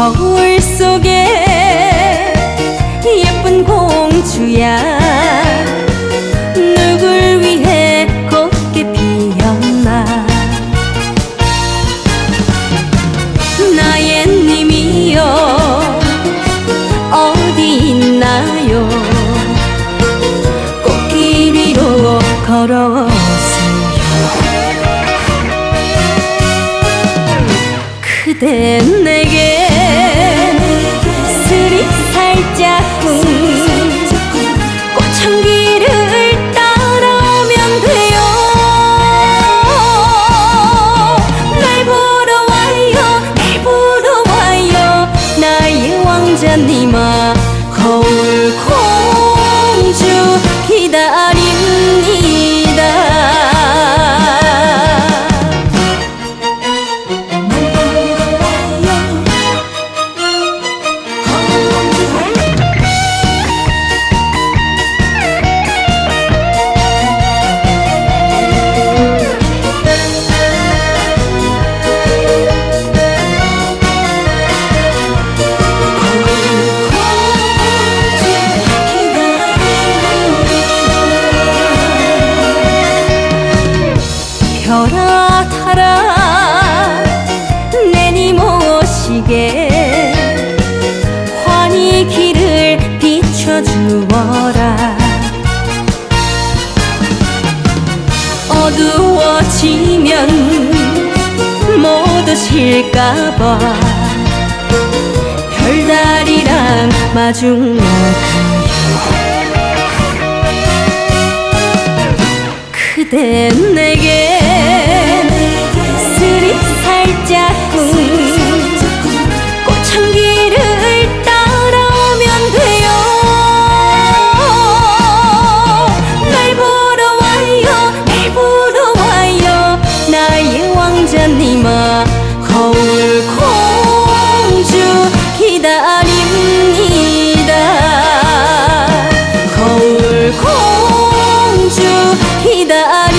하늘 속에 예쁜 공주야. 누굴 위해 곱게 피었나? 나의 님이여 어디 있나요? 꽃길 위로 걸어오세요. 그대 내게 见你吗？口口。 별아 타라 내니 모시게? 환히 길을 비춰주어라. 어두워지면 모두 실까봐 별달이랑 마중 나가요 그대 내게 你的爱